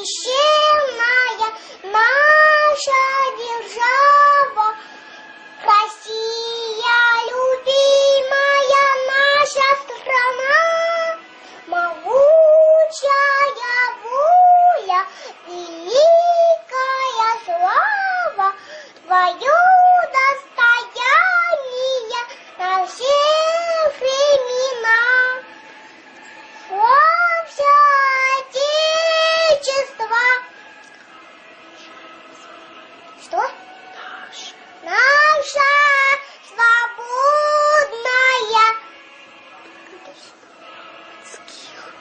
священная наша держава, Россия, любимая наша страна, могучая воля, великая слава, твое Дева. Что? Наша. Наша свободная. Ских.